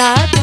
está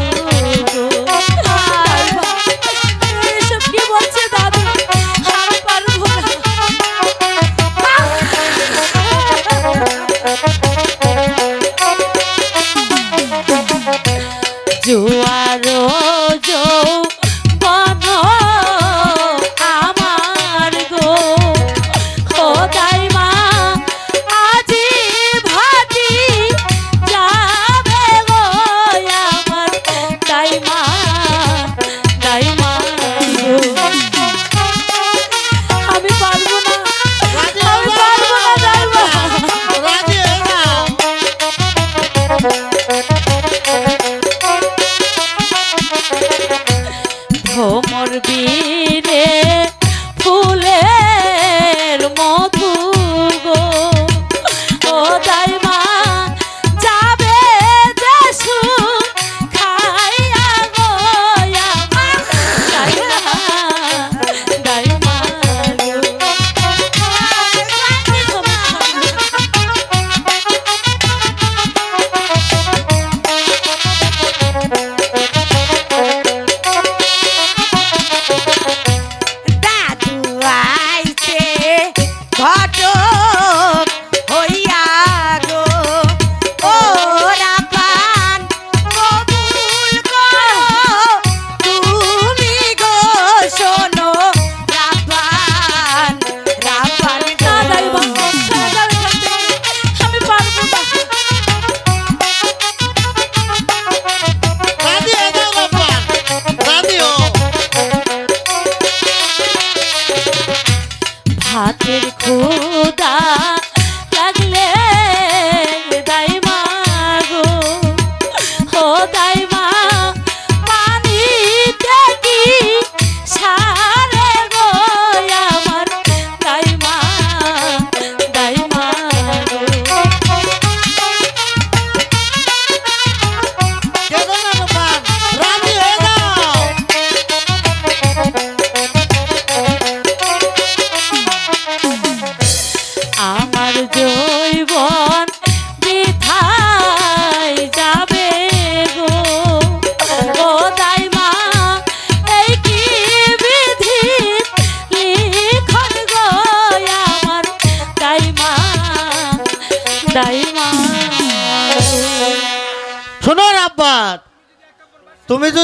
ক্ষুদা লাগলে দাই মাগো। ও দাই মা তাই মা। তুমি যদি